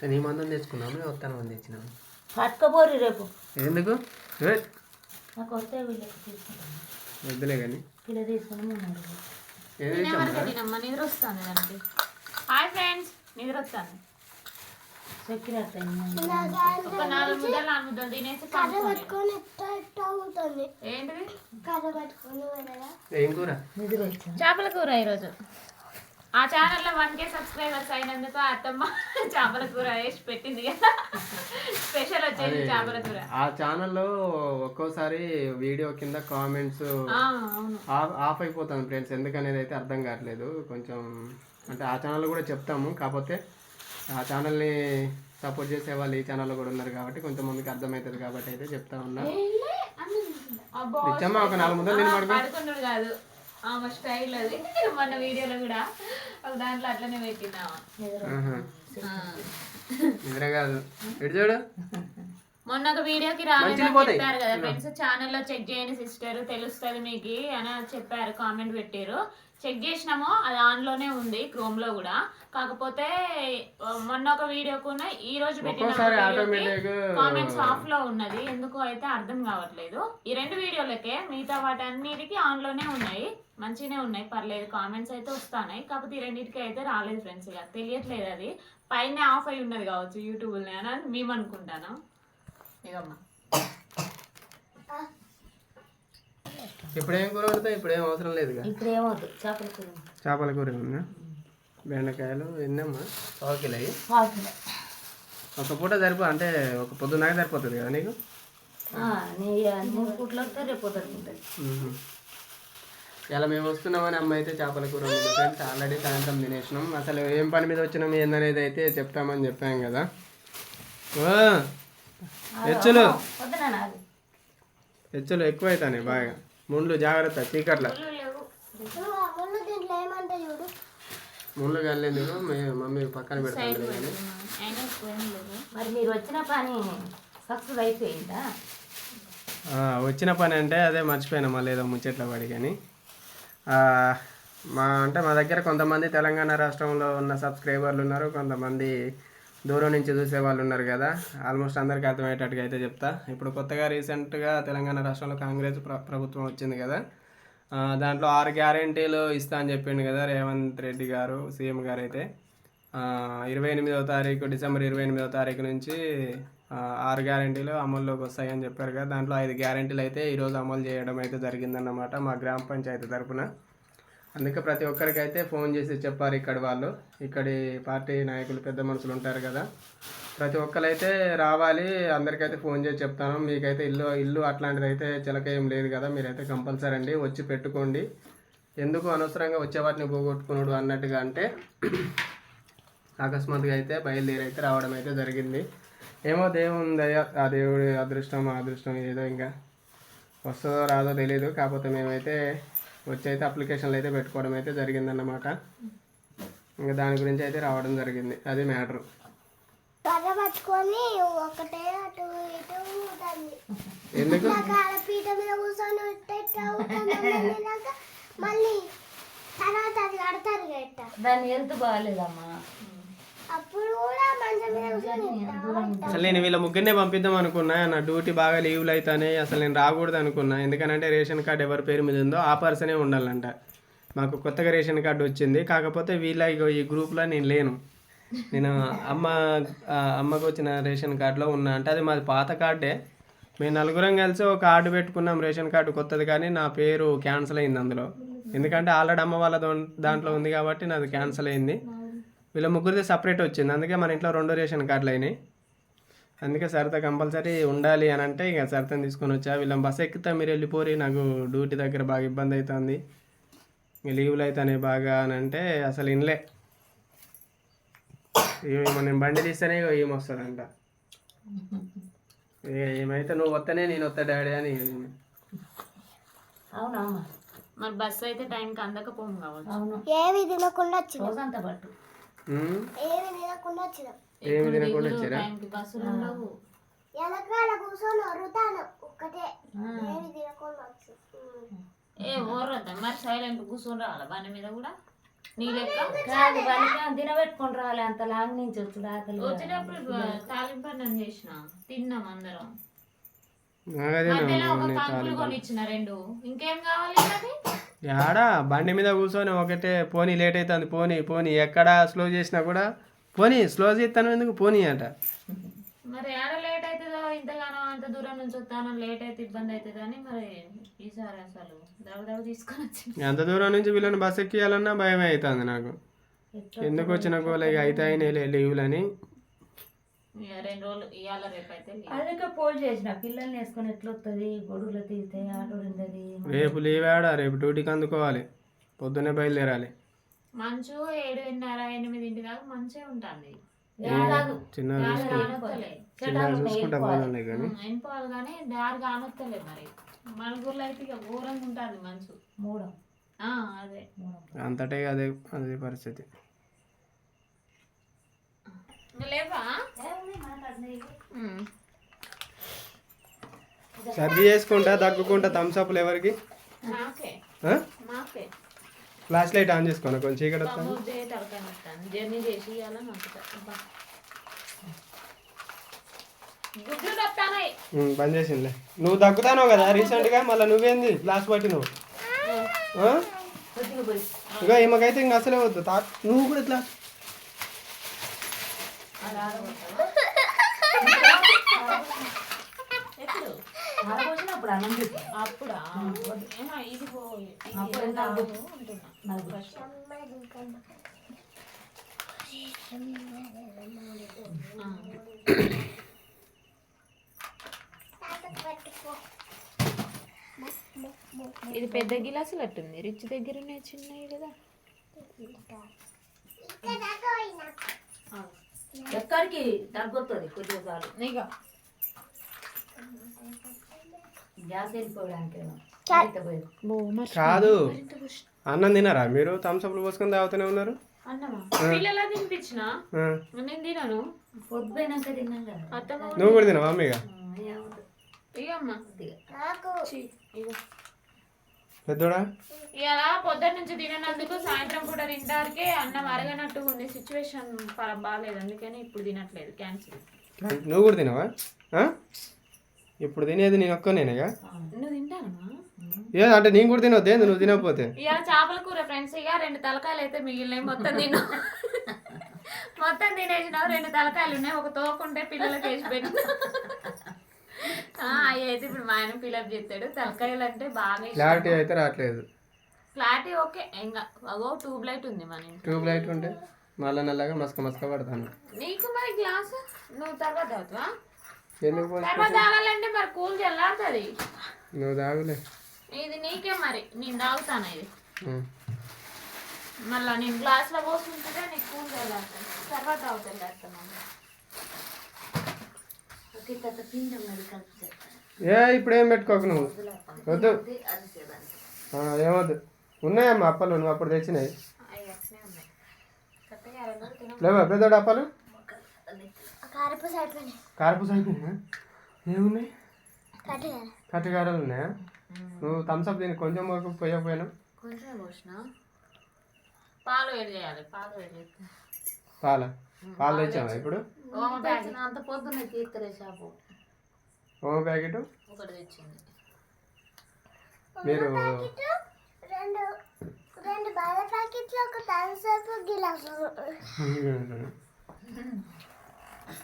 నీ మందం తెచ్చుకున్నాము మేము వస్తాను మంది తెచ్చినాము పట్టుకపోరు రేపు. ఎందుకు? నాకు వస్తే వీళ్ళకి తీసుకుంటాను. వద్దులే కానీ తీసుకుని నిద్ర వస్తుంది దానికి. హాయ్ ఫ్రెండ్స్ నిద్ర వస్తుంది. చెప్పినట్టు ఒక నాలుగు ముద్దలు నాలుగు ముద్దలు తినేసి పడుకోండి. అవుతుంది? ఏంటిది? కథ పట్టుకొని వెళ్ళగా ఏం కూర? నిద్ర వచ్చా చేపల కూర ఈరోజు. ఆ ఛానల్లో వన్ కే సబ్స్క్రైబర్స్ అయినందుకు అత్తమ్మ చేపల కూర వేసి పెట్టింది కదా. స్పెషల్ వచ్చేసి చేపల కూర ఆ ఛానల్లో ఒక్కోసారి వీడియో కింద కామెంట్స్ ఆఫ్ అయిపోతుంది ఫ్రెండ్స్ ఎందుకనేది అయితే అర్థం కావట్లేదు. కొంచెం అంటే ఆ ఛానల్ కూడా చెప్తాము. కాకపోతే ఆ ఛానల్ని సపోర్ట్ చేసే వాళ్ళు ఈ ఛానల్లో కూడా ఉన్నారు కాబట్టి కొంతమందికి అర్థమవుతుంది కాబట్టి అయితే చెప్తా ఉన్నా. ఒక నాలుగు ముద్దలు పడుకో. పడుకున్నాడు కాదు. ఆమె స్టైల్ అది. మొన్న వీడియోలో కూడా ఒక దాంట్లో అట్లనే పెట్టినామా. నిద్ర కాదు. చూడు? మొన్న ఒక వీడియోకి రాలేదని. చెప్పారు కదా ఫ్రెండ్స్. ఛానల్లో చెక్ చేయండి సిస్టర్. తెలుస్తుంది మీకు అని చెప్పారు కామెంట్ పెట్టారు. చెక్ చేసినాము అది ఆన్లోనే ఉంది క్రోమ్లో కూడా. కాకపోతే మొన్న ఒక వీడియోకు ఈ రోజు పెట్టిన కామెంట్స్ ఆఫ్లో ఉన్నది. ఎందుకో అయితే అర్థం కావట్లేదు. ఈ రెండు వీడియోలకే మిగతా వాటి అన్నిటికీ ఆన్లోనే ఉన్నాయి. మంచిగానే ఉన్నాయి పర్లేదు. కామెంట్స్ అయితే వస్తున్నాయి కాకపోతే ఈ రెండింటికి అయితే రాలేదు ఫ్రెండ్స్ ఇక. తెలియట్లేదు అది. పైన ఆఫ్ అయి ఉన్నది కావచ్చు యూట్యూబ్ అని మేము అనుకుంటాను? ఇప్పుడు కూర వండుతావు? ఇప్పుడు అవసరం ఇప్పుడు ఏమవుతుంది చేపల కూర. చేపల కూర ఉన్నా బెండకాయలు ఎన్నమ్మా? పావు కిలో అయ్యి. పావు కిలో ఒక పూట సరిపో అంటే ఒక పొద్దున్నాక సరిపోతుంది కదా నీకు? మూడు పూట్లు వస్తే రేపు. ఇలా మేము. వస్తున్నామని అమ్మ అయితే చేపల కూర ఫ్రెండ్స్ ఆల్రెడీ సాయంత్రం తినేసినాం. అసలు ఏం పని మీద వచ్చినాం ఏందనేది అయితే చెప్తామని చెప్పాం కదా. ఓ హెచ్చులు హెచ్చులు ఎక్కువ అవుతాయి బాగా. ముండ్లు జాగ్రత్త చీకట్ల. ముండ్లు కల్లేందుకు మీ- మమ్మీ పక్కన పెడతాను మరి మీరు వచ్చిన పని సక్సెస్ అయిపోయిందా? ఆ, వచ్చిన పని అంటే అదే మర్చిపోయినా మళ్ళీ ఏదో ముచ్చట్ల పడి కానీ. ఆ, మా అంటే మా దగ్గర కొంతమంది తెలంగాణ రాష్ట్రంలో ఉన్న సబ్స్క్రైబర్లు ఉన్నారు కొంతమంది దూరం నుంచి చూసే వాళ్ళు ఉన్నారు కదా ఆల్మోస్ట్ అందరికీ అర్థమయ్యేటట్టుగా అయితే చెప్తా. ఇప్పుడు కొత్తగా రీసెంట్గా తెలంగాణ రాష్ట్రంలో కాంగ్రెస్ ప్ర ప్రభుత్వం వచ్చింది కదా దాంట్లో ఆరు గ్యారెంటీలు ఇస్తా అని చెప్పిండు కదా రేవంత్ రెడ్డి గారు సీఎం గారు అయితే. ఇరవై ఎనిమిదవ తారీఖు డిసెంబర్ ఇరవై ఎనిమిదవ తారీఖు నుంచి ఆరు గ్యారెంటీలు అమల్లోకి వస్తాయని చెప్పారు కదా దాంట్లో ఐదు గ్యారెంటీలు అయితే ఈరోజు అమలు చేయడం అయితే జరిగిందన్నమాట మా గ్రామ పంచాయతీ తరఫున అందుకే ప్రతి ఒక్కరికైతే ఫోన్ చేసి చెప్పారు ఇక్కడ వాళ్ళు. ఇక్కడి పార్టీ నాయకులు పెద్ద మనుషులు ఉంటారు కదా. ప్రతి ఒక్కరైతే రావాలి. అందరికైతే ఫోన్ చేసి చెప్తాను. మీకైతే ఇల్లు ఇల్లు అట్లాంటిది అయితే చిలక ఏం లేదు కదా. మీరైతే కంపల్సరీ అండి. వచ్చి పెట్టుకోండి. ఎందుకు అనవసరంగా వచ్చే వాటిని పోగొట్టుకున్నాడు అన్నట్టుగా అంటే అకస్మాత్తుగా అయితే బయలుదేరి అయితే రావడం అయితే జరిగింది. ఏమో దేవుంది అయ్యా ఆ దేవుడి అదృష్టం అదృష్టం ఏదో ఇంకా వస్తుందో రాదో తెలియదు కాకపోతే మేమైతే వచ్చి అయితే అప్లికేషన్లు అయితే పెట్టుకోవడం అయితే జరిగిందన్నమాట. ఇంకా దాని గురించి అయితే రావడం జరిగింది. అది మ్యాటర్ పట్టుకొని ఒకటే అటు ఇటు ఎందుకు? కాల పీట మీద కూర్చొని ఇట్ట అవుతుంది అన్నాక మళ్ళీ తర్వాత అది కడతారు దాని హెల్త్ బాగాలేదమ్మా అసలు నేను వీళ్ళ ముగ్గురినే పంపిద్దాం అనుకున్నా నా డ్యూటీ బాగా లీవ్లు అవుతానే అసలు నేను రాకూడదు అనుకున్నా. ఎందుకంటే రేషన్ కార్డు ఎవరి పేరు మీద ఉందో ఆ పర్సనే ఉండాలంట. మాకు కొత్తగా రేషన్ కార్డు వచ్చింది. కాకపోతే వీళ్ళ ఇగో ఈ గ్రూప్లో నేను లేను. నేను అమ్మ అమ్మకు వచ్చిన రేషన్ కార్డులో ఉన్నా. అంటే అది మాది పాత కార్డే. మేము నలుగురం కలిసి ఒక కార్డు పెట్టుకున్నాం రేషన్ కార్డు కొత్తది కానీ నా పేరు క్యాన్సిల్ అయింది అందులో. ఎందుకంటే ఆల్రెడీ అమ్మ వాళ్ళ దాంట్లో ఉంది కాబట్టి నాది క్యాన్సిల్ అయింది. వీళ్ళ ముగ్గురిది సపరేట్ వచ్చింది. అందుకే మన ఇంట్లో రెండు రేషన్ కార్డులు అయినాయి. అందుకే సరిత కంపల్సరీ ఉండాలి అని అంటే ఇక సరితని తీసుకొని వచ్చా. వీళ్ళని బస్ ఎక్కితే మీరు వెళ్ళిపోరి నాకు డ్యూటీ దగ్గర బాగా ఇబ్బంది అవుతుంది. లీవ్లు అవుతానే బాగా అని అంటే అసలు ఇన్లే. ఏమో నేను బండి తీస్తేనే ఇగో ఏం వస్తుందంట ఇక ఏమైతే నువ్వు వస్తేనే నేను వస్తా డాడీ అని అవునమ్మా. మరి బస్సు అయితే టైంకి అందకపోం కావచ్చు. అవును. ఏమి తినకుండా రోజంతా పట్టు. ఏమి తినకుండా ఏమి తినకుండా వచ్చారా? టైంకి బస్సులు ఉండవు. వెనకాల కూర్చొని వరుతాను ఒక్కటే. ఏమి తినకుండా వచ్చి. ఏ ఓర్రద్దా మరి సైలెంట్ కూర్చొని రావాలి? బండి మీద కూడా? నీ లెక్క? కాదు వాళ్ళకి తినబెట్టుకొని రావాలి. అంత లాంగ్ నుంచి వచ్చి ఆకలి వచ్చినప్పుడు తాలింపు అన్నం చేసిన. తిన్నాం అందరం. మధ్యలో ఒక కంకులు కొనిచ్చిన రెండు. ఇంకేం కావాలి అది యాడా బండి మీద కూర్చొని ఒకటే పోనీ లేట్ అవుతుంది పోనీ పోనీ ఎక్కడ స్లో చేసినా కూడా పోనీ స్లో చేస్తాను ఎందుకు పోనీ అంట. మరి ఆడ లేట్ అవుతుందో? ఇంతగానో అంత దూరం నుంచి వస్తానో లేట్ అయితే ఇబ్బంది అవుతుంది అని మరి ఈసారి అసలు తీసుకొని వచ్చింది ఎంత దూరం నుంచి వీళ్ళని బస్ ఎక్కియాలన్నా భయమే అవుతుంది నాకు. ఎందుకు వచ్చిన గోల ఇక అవుతాయి లీవులని. రెండు రోజులు ఇవాళ రేపు అయితే. అందుకే పోల్ చేసిన పిల్లల్ని వేసుకొని ఎట్లా వస్తుంది గొడుగులు తీస్తే ఆటో ఉండదు రేపు లీవ్ ఆడా రేపు డ్యూటీకి అందుకోవాలి. పొద్దున్నే బయలుదేరాలి. మంచు ఏడున్నర ఎనిమిదింటి దాకా మంచిగా ఉంటుంది. చిన్న చూసుకుంటా పోదాంలే కానీ. అయిపోవాలి కానీ దారి కానొత్తలే మరి. మన ఊర్లో అయితే ఇక ఘోరంగా ఉంటుంది మంచు. మూడు. ఆ, అదే. అంతటే అదే అదే పరిస్థితి. లేవా. సర్ది చేసుకుంటా దగ్గుకుంటా థమ్స్అప్లు ఎవరికి? నాకే ఆ? మాకే. ఫ్లాష్ లైట్ ఆన్ చేసుకోండి కొంచెం చీకటి జర్నీ చేసి బంద్ చేసిందిలే నువ్వు దగ్గుతానో కదా రీసెంట్గా మళ్ళీ నువ్వేంది? ఫ్లాష్ పట్టి నువ్వు ఇక ఈమెకైతే ఇంక అసలే వద్దు. నువ్వు కూడా ఇట్లా అన్నం అప్పుడా? ఇది నాకు ఇది పెద్ద గిలాసులు అట్టుంది. రిచ్ దగ్గర ఉన్నాయి చిన్నవి కదా. ఎక్కడికి తగ్గుతుంది ఇక. గ్యాస్ వెళ్ళిపోవడానికి కాదు. అన్నం తినారా? మీరు థమ్స్అప్లు పోసుకొని తాగుతూనే ఉన్నారు? నువ్వు కూడా తినవా ఇక అమ్మ కొద్దిగా నాకు ఛీ, ఇగో పెద్దోడా? ఇలా పొద్దున్న నుంచి తిననందుకు సాయంత్రం పూట తింటారికే అన్నం అరగనట్టు ఉంది. సిచ్యువేషన్ బాగాలేదు అందుకని ఇప్పుడు తినట్లేదు. క్యాన్సిల్ నువ్వు కూడా తినవా? ఇప్పుడు తినేది నేను ఒక్కనేనేగా? నువ్వు తింటానమ్మా. ఏది అంటే నేను కూడా తినవద్దు ఏంది నువ్వు తినకపోతే? ఇవాళ చేపల కూర ఫ్రెండ్స్ ఇక రెండు తలకాయలు అయితే మిగిలినాయి. మొత్తం తిను మొత్తం తినేసినావు రెండు తలకాయలు ఉన్నాయి. ఒక తోకుంటే పిల్లలకి వేసి పెట్టిన. అవి అయితే ఇప్పుడు మా ఆయన ఫిలప్ చేస్తాడు. తలకాయలు అంటే బాగా క్లారిటీ అయితే రావట్లేదు. క్లారిటీ ఓకే ఇంకా అగో ట్యూబ్ లైట్ ఉంది మన ట్యూబ్ లైట్ ఉంటే మళ్ళా నల్లగా మసక మసక పడతాను. నీకు మరి గ్లాస్ నువ్వు తర్వాత పోసి తర్వాత తాగాలంటే మరి కూల్ చల్లారుతుంది. నువ్వు తాగులే. ఇది నీకే మరి. నేను తాగుతాను ఇది. మళ్ళీ నేను గ్లాస్లో పోసుకుంటే నీకు కూల్ చల్లారుతుంది. తర్వాత తాగుతాను లేస్తున్నాను ఒకే పిండి ఉన్నది కలిపి చేస్తాను ఏ ఇప్పుడు ఏం పెట్టుకోకు నువ్వు? వద్దు. ఏమొద్దు. ఉన్నాయమ్మా అప్పలు నువ్వు అప్పుడు తెచ్చినాయి లేవా పెద్దోడు అప్పలు? కారపూస అయిపోయినా ఏమున్నాయి? కట్టుగా కట్టగారాలు ఉన్నాయా? నువ్వు థమ్స్అప్ దీనికి కొంచెం వరకు పోయకపోయాను? పాలు పాల? పాలు తెచ్చావా ఇప్పుడు? ఓమ ప్యాకెట్. అంత పొద్దున్న తీస్తారే షాపు. ఓ ప్యాకెట్? ఒకటి తెచ్చింది. మీరు రెండు రెండు బాల ప్యాకెట్లు ఒక థమ్స్అప్ గిలాసు.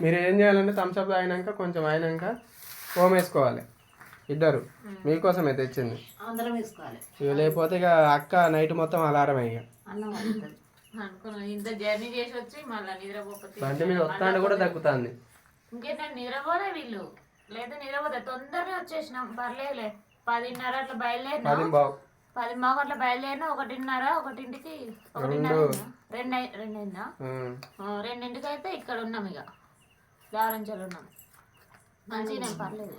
మీరు ఏం చేయాలంటే థమ్స్అప్ తాగినాక కొంచెం అయినాక ఓం వేసుకోవాలి. ఇద్దరు. మీకోసమే తెచ్చింది. అందరం వేసుకోవాలి. ఇక లేకపోతే ఇక అక్క నైట్ మొత్తం అలారం ఇక. అనుకున్నాను ఇంత జర్నీ చేసి వచ్చి మళ్ళీ నిద్రపోకపోతే బండి మీద వస్తాండు కూడా తగ్గుతుంది. ఇంకేంటంటే నిద్రపోలే వీళ్ళు. లేదా నిద్రపోతే. తొందరగా వచ్చేసినాం. పర్లేదులే. పదిన్నర అట్లా బయలుదేరినా? పది మాకు అట్లా బయలుదేరినా? ఒకటిన్నర ఒకటింటికి ఒకటిన్నర? రెండు. అయి- రెండు అయిందా? ఉం. ఆ, రెండింటికి అయితే ఇక్కడ ఉన్నాం ఇక. దారంచలు ఉన్నాం. మంచిగా పర్లేదు.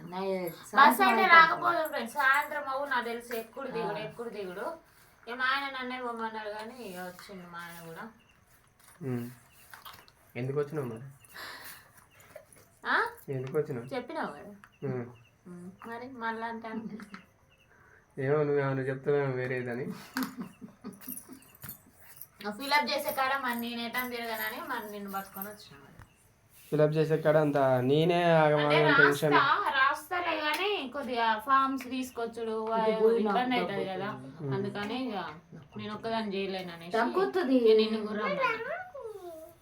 బస్ అయితే రాకపోదు ఫ్రెండ్స్. సాయంత్రం అవు నాకు తెలుసు. ఎక్కుడు దిగుడు ఎక్కుడు దిగుడు. ఇక మా ఆయన నన్నే పోమన్నాడు కానీ ఇక వచ్చిండు మా ఆయన కూడా. ఎందుకు వచ్చినావు మరి? ఎందుకు వచ్చినావు? చెప్పినావు కదా. మరి మళ్ళా అంటాను ఏమో నువ్వు ఏమైనా చెప్తావేమో వేరేదని? ఫిలప్ చేసే కాడ మరి నేను ఎటం తిరగనని మరి నిన్ను పట్టుకొని వచ్చిన. ఫిలప్ చేసే కాడ అంత నేనే అంటే ఆగమాగం టెన్షన్ కొద్దిగా ఫార్మ్స్ తీసుకొచ్చుడు వా- ఇబ్బంది అవుతుంది కదా. అందుకని ఇక నేను ఒక్కదాన్ని చేయలేను అనేసి తగ్గుతుంది నిన్ను కూడా.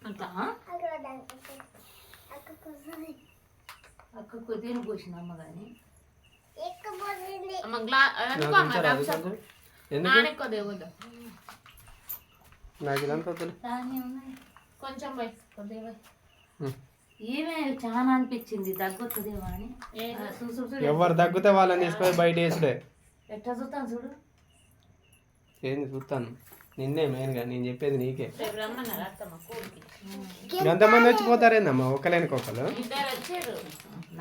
అట్లా? అక్కకు తిని కూర్చుని అమ్మ కానీ అమ్మ గ్లా అమ్మ కొద్దిగా. నాకు ఇదంతా కొంచెం పోయి కొద్దిగా పోయి. ఈమె చాలా అనిపించింది అని. ఎవరు తగ్గితే వాళ్ళని తీసుకొని బయట వేసుడే. ఎట్లా చూస్తాను చూడు. ఏంది చూస్తాను. నిన్నే మెయిన్గా నేను చెప్పేది నీకే. ఎంతమంది వచ్చిపోతారేందమ్మా ఒకలేనికి ఒకరు ఇద్దరు వచ్చారు.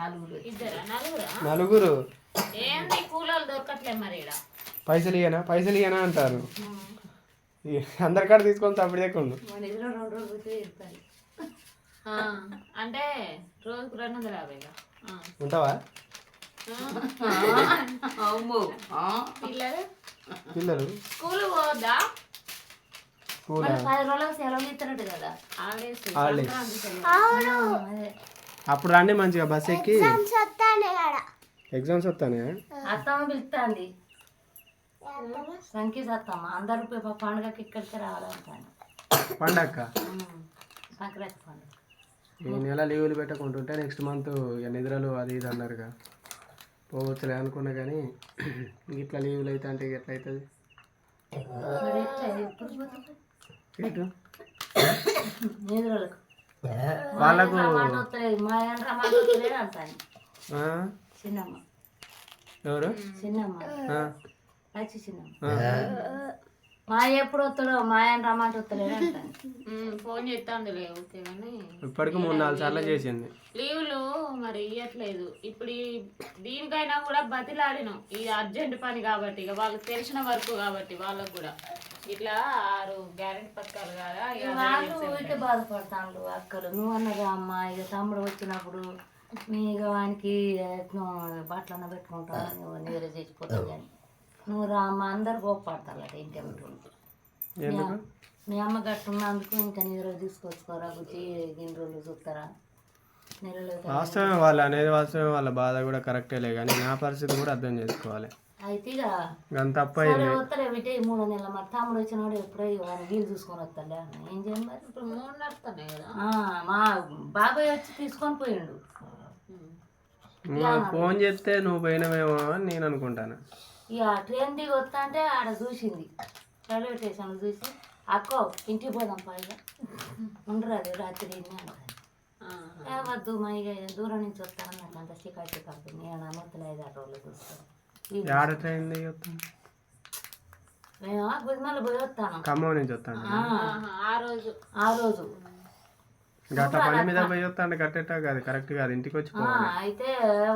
నలుగురు. ఇద్దరా? నలుగురా? నలుగురు. ఏంది? కూలోళ్ళు దొరకట్లే మరి ఈడ. పైసలు ఇయ్యనా? పైసలు ఇయ్యనా అంటారు. అందరికాడ తీసుకొని తప్పుడు చెక్కుండు అంటే రోజుకు రెండు వందల యాభై. ఉంటావా. పిల్లలు? పిల్లలు? స్కూల్ పోవద్దా స్కూల్? మరి పది రోజులకు సెలవులు ఇస్తున్నట్టు కదా. అప్పుడు రండి మంచిగా బస్ ఎక్కి. ఎగ్జామ్స్ వస్తానే అత్తమ్మ పిలుస్తుంది. సంఖ్య అత్తమ్మ అందరూ ప- పండుగకి ఇక్కడికి రావాలంటాను పండక్క? సంక్రాంతి పండుగ. ఈ నెల లీవులు పెట్టకుంటుంటే నెక్స్ట్ మంత్ ఇక నిద్రలు అది ఇది అన్నారుగా. పోవచ్చులే అనుకున్నా కానీ ఇట్లా లీవులు అయితే అంటే ఎట్లా అవుతుంది వాళ్ళకు ఎవరు? చిన్నమ్మ. చిన్నమ్మ. మా ఎప్పుడు వస్తాడో మా ఆయన అంటాను. ఉమ్, ఫోన్ చేస్తాందిలే ఓకే కానీ ఇప్పటికి మూడు నాలుగు సార్లు చేసింది. లీవులు మరి ఇవ్వట్లేదు ఇప్పుడు ఈ దీనికైనా కూడా బతిలాడినాం. ఇది అర్జెంట్ పని కాబట్టి ఇక వాళ్ళకి తెలిసిన వరకు కాబట్టి వాళ్ళకు కూడా. ఇట్లా ఆరు గ్యారెంటీ పథకాలు కదా? ఇక వాళ్ళు ఊరికే బాధపడతాను అక్కలు. నువ్వు అన్నగా అమ్మ ఇక తమ్ముడు వచ్చినప్పుడు మీ ఇక వానికి ఎట్నో బట్టలన్న పెట్టుకుంటా నువ్వు నీరు చేసిపోతావు కానీ నువ్వు రా అమ్మ అందరు కోప్పడతారు అట ఇంటి ఎందుకు? మీ అమ్మ గట్టున్నందుకు ఇంకా నీరు తీసుకొచ్చుకోరా గుచ్చి గిన్ని రోజులు చూస్తారా? వాస్తవమే వాళ్ళు అనేది వాస్తవమే వాళ్ళ బాధ కూడా కరెక్టేలే కానీ నా పరిస్థితి కూడా అర్థం చేసుకోవాలి. అయితే ఇక అంత తప్ప సరే వస్తలే బిడ్డ ఈ మూడు నెలల మరి తమ్ముడు వచ్చినాడు ఎప్పుడో వీలు చూసుకొని వస్తాలే అన్న ఏం మరి? ఇప్పుడు మూడు కదా? ఆ, మా బాబాయ్ వచ్చి తీసుకొని పోయిండు. ఫోన్ చేస్తే నువ్వు పోయినవేమో అని నేను అనుకుంటాను. ఇక ట్రైన్ దిగి వస్తా అంటే ఆడ చూసింది. రైల్వే స్టేషన్లో చూసి అక్కో ఇంటికి పోదాం పైగా ఉండరాదు రాత్రి. ఏ వద్దు మా ఇక దూరం నుంచి వస్తాను నాకు అంత చికా చికా నేను అమ్మతులు ఐదు ఆరు రోజులు చూస్తాను మేము గుదిమల్ల పోయి వస్తాను. ఖమ్మం నుంచి వస్తాను. ఆ, రోజు. ఆ రోజు. గట్ట పని మీద పోయి వస్తాను కట్టేట కాదు కరెక్ట్ కాదు. ఇంటికి వచ్చి ఆ, అయితే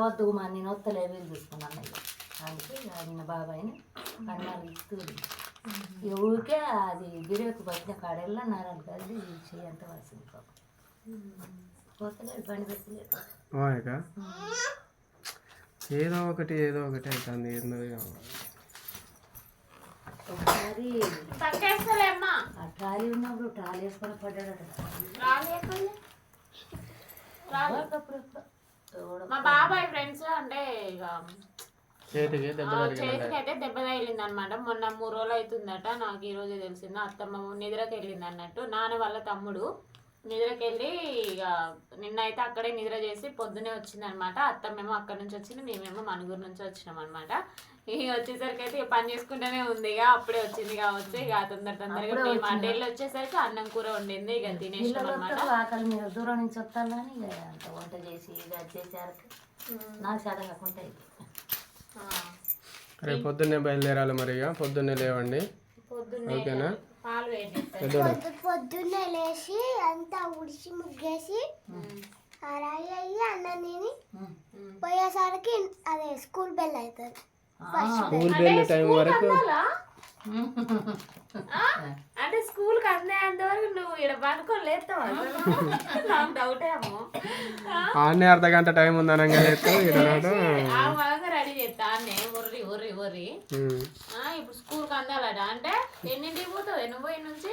వద్దు మా నేను వస్తలే వీలు చూసుకున్నాను ఇక నిన్న బాబాయ్ని కన్నాలు ఇస్తూ ఇక ఊరికే అది గిరేకు పట్టిన కాడెల్లా నారాలు కలిసి చెయ్యి అంత వస్తుంది పాపం. పోతలేదు పని పెట్టలేదు. ఏదో ఒకటి ఏదో ఒకటి అవుతుంది ఏందో. ఒకసారి ఆ ట్రాలీ ఉన్నప్పుడు ట్రాలీ వేసుకొని పడ్డాడట. మా బాబాయ్ ఫ్రెండ్స్ అంటే ఇక చేతికి అయితే దెబ్బ తగిలింది అనమాట మొన్న మూడు రోజులు అవుతుందట నాకు ఈ రోజు తెలిసింది. అత్తమ్మ నిద్రకి వెళ్ళింది అన్నట్టు నాన్న వాళ్ళ తమ్ముడు నిద్రకి వెళ్ళి ఇక నిన్న అయితే అక్కడే నిద్ర చేసి పొద్దునే వచ్చింది అనమాట అత్తమ్మేమో అక్కడ నుంచి వచ్చింది మేమేమో మనుగురు నుంచి వచ్చినాం అనమాట ఇక వచ్చేసరికి అయితే ఇక పని చేసుకుంటూనే ఉంది. ఇక అప్పుడే వచ్చింది కావచ్చు. ఇక తొందర తొందరగా మేము అటు వెళ్ళి వచ్చేసరికి అన్నం కూర వండింది. ఇక తినేసాం పిల్లలు అనమాట వస్తారు ఆకలి మీద దూరం నుంచి అంత వంట చేసి ఇక చేసేసరికి నాకు చాలా కాకుండా రేపు పొద్దున్నే బయలుదేరాలి మరి ఇక. పొద్దున్నే లేవండి. పొద్దున్నే ఓకేనా? పెద్దోడు. పొద్దున్నే లేచి అంతా ఉడిచి ముగ్గేసి రాయి అయ్యి అన్నం తిని పోయేసరికి అదే స్కూల్ బెల్ అవుతుంది స్కూల్ బెల్. టైం వరకు ఆ? అంటే స్కూల్కి అంతవరకు నువ్వు ఇక్కడ పడుకొని లేస్తావా? నాకు డౌటే అమ్మో ఆడనే అర్ధ గంట టైం ఉందనంగా చేస్తే ఈరోజు ఆ మగంగా రెడీ చేస్తా అన్నే. ఒర్రి ఒర్రి ఒర్రి. ఆ, ఇప్పుడు స్కూల్కి అందాలట. అంటే ఎన్నింటికి పోతుంది నువ్వు పోయి నుంచి?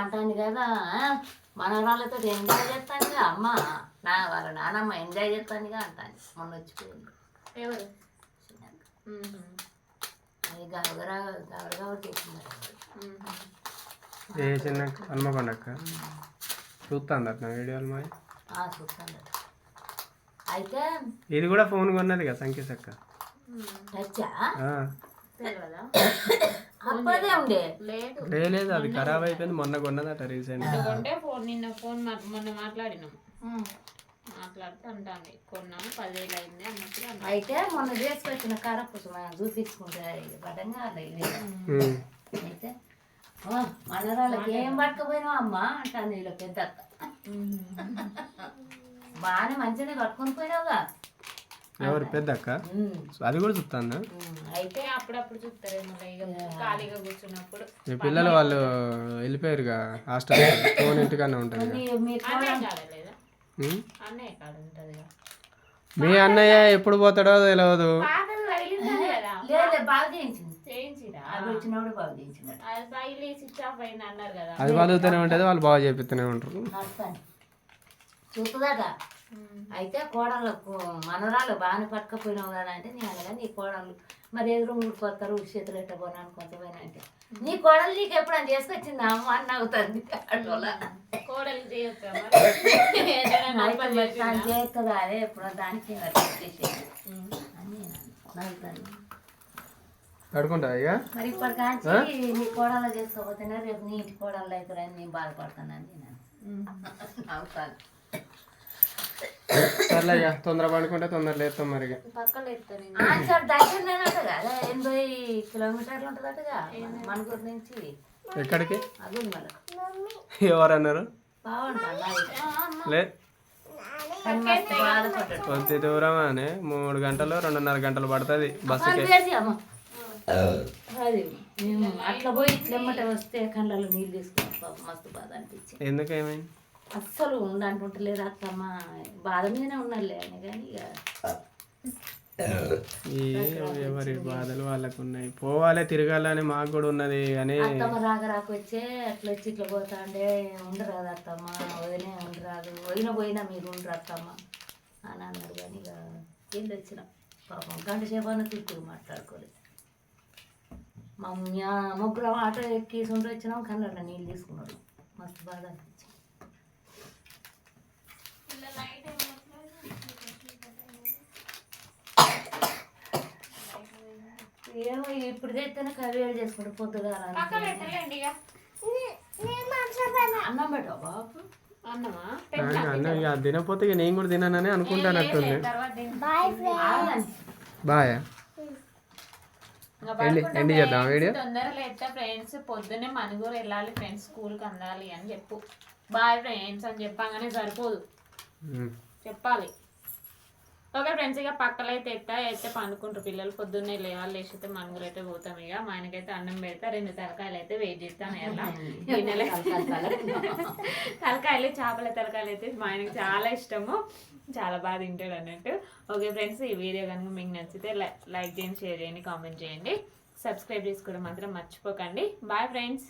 అంటుంది కదా మన వాళ్ళతో ఎంజాయ్ చేస్తానుగా అమ్మ నా వాళ్ళ నానమ్మ ఎంజాయ్ చేస్తానుగా అంటాను మొన్న వచ్చిపోయింది ఎవరు. అది గవగరా గవరగా కొట్టేసింది మ్మ్. ఏ చిన్న హన్మకొండక్క? చూస్తాను అట్లా వీడియోలు ఆ చూస్తాను అయితే ఇది కూడా ఫోన్ కొన్నది కదా సంకేత్ అక్క అప్పదే ఉండే. లేదు. లే- లేదు అది ఖరాబ్ అయిపోయింది మొన్న కొన్నదట రీసెంట్ ఎందుకంటే ఫోన్ నిన్న ఫోన్ మొన్న మాట్లాడినాం. మాట్లాడితే అంటాను కొన్నాము పదివేలు అయింది అన్నప్పుడు అన్నా. అయితే మొన్న చేసుకొచ్చిన కారపూస చూపించుకుంటే పడంగా ఇది. అయితే "ఓ, మనరాళ్ళకి ఏం పట్టుకుపోయినావు అమ్మా? అంటాను వీళ్ళ పెద్ద బాగానే మంచిగా పట్టుకొని పోయినావుగా. ఎవరు? పెద్ద అక్క అది కూడా చూస్తాను అయితే అప్పుడప్పుడు చూస్తారేమో ఇక ఖాళీగా కూర్చున్నప్పుడు. మీ పిల్లలు వాళ్ళు వెళ్ళిపోయారుగా హాస్టల్? ఫోన్ ఇంటికన్నా ఉంటుంది మీ మీ అన్నయ్య ఎప్పుడు పోతాడో తెలియదు అది వచ్చినప్పుడు బాగా చేయించింది. అది పైలి స్విచ్ ఆఫ్ అయింది అన్నారు కదా. అది బతుకుతూనే ఉంటుంది వాళ్ళు బాగా చేపిస్తూనే ఉంటారు. అయితే కోడళ్ళు మనరాళ్ళు బాగానే పట్టుకపోయినావు కదా అంటే నేను అనగా నీ కోడళ్ళు. మరి ఎదురు ఊడిపోతారు చేతులు ఎట్ట పోనా అనుకుంటా అంటే. నీ కోడలు నీకు ఎప్పుడైనా చేసుకొచ్చిందా అమ్మ? అని నవ్వుతుంది కోడలు అదే ఎప్పుడో దానికి నవ్వుతాను మరి ఇప్పటికాంచి నీ కోడలు చేసుకోకపోతేనే రేపు నీ ఇంటి కోడళ్ళు అవుతారని నేను బాధపడతానని నేను నవ్వుతాను సర్లే ఇక తొందర పడుకుంటే తొందర లేస్తాం మరి పక్కన ఎనభై కిలోమీటర్లు ఉంటుందటగా మనకూరు నుంచి. ఎక్కడికి? అగుంది మనకు ఎవరు అన్నారు బాగుంటుంది లే. మస్తు బాధపడ్డాడు కొద్ది దూరం అని మూడు గంటలు రెండున్నర గంటలు పడుతుంది బస్సుకి. మేము అట్లా పోయి ఇట్లెమ్మట వస్తే కళ్ళలో నీళ్ళు పాపం మస్తు బాధ అనిపించి ఎందుకు ఏమైంది అస్సలు ఉండంటుంటలేదు అత్తమ్మ బాధ మీదనే ఉన్నారులే అని కానీ ఇక. ఎవరి బాధలు వాళ్ళకు ఉన్నాయి పోవాలి తిరగాలని మాకు కూడా ఉన్నది అని అత్తమ్మ రాక రాక వచ్చే అట్లా వచ్చి ఇట్లా పోతా అంటే ఉండరాదు అత్తమ్మ వదిలే ఉండరాదు వదిన పోయినా మీరు ఉండరు అత్తమ్మ అని అన్నారు కానీ ఇక వెళ్ళి వచ్చిన పాపం గంట సేపు అన్న తిట్టుకు మాట్లాడుకోలేదు మా ముగ్గురం ఆటో ఎక్కి సుండ్రు వచ్చినాం కన్నడ నీళ్ళు తీసుకున్నాడు మస్తు బాధ. ఏమో ఇప్పుడు తెస్తేనే కవేడి చేసుకుంటూ పెట్టలేండి ఇక. అన్నం బాబు? అన్న నేను కూడా తినానని అనుకుంటానట్టుంది. బాయ్ ఎండి చేద్దాం. వీడియో? తొందరగా లేస్తే ఫ్రెండ్స్ పొద్దున్నే మనుగురు వెళ్ళాలి ఫ్రెండ్స్ స్కూల్కి అందాలి అని చెప్పు. బాయ్ ఫ్రెండ్స్ అని చెప్పగానే సరిపోదు. చెప్పాలి. ఓకే ఫ్రెండ్స్ ఇక పక్కలో అయితే ఎత్తా అయితే పండుకుంటారు. పిల్లలు పొద్దున్నే లేవాలి లేచితే మనుగురు అయితే పోతాం ఇక. మా ఆయనకైతే అన్నం పెడతా రెండు తలకాయలు అయితే వెయిట్ చేస్తాను ఎలా గిన్నెలే తలకాయలు చేపల తలకాయలు అయితే మా ఆయనకి చాలా ఇష్టము. చాలా బాగా తింటాడు అన్నట్టు. ఓకే ఫ్రెండ్స్ ఈ వీడియో కనుక మీకు నచ్చితే లైక్ చేయండి షేర్ చేయండి కామెంట్ చేయండి. సబ్స్క్రైబ్ చేసుకోవడం మాత్రం మర్చిపోకండి. Bye friends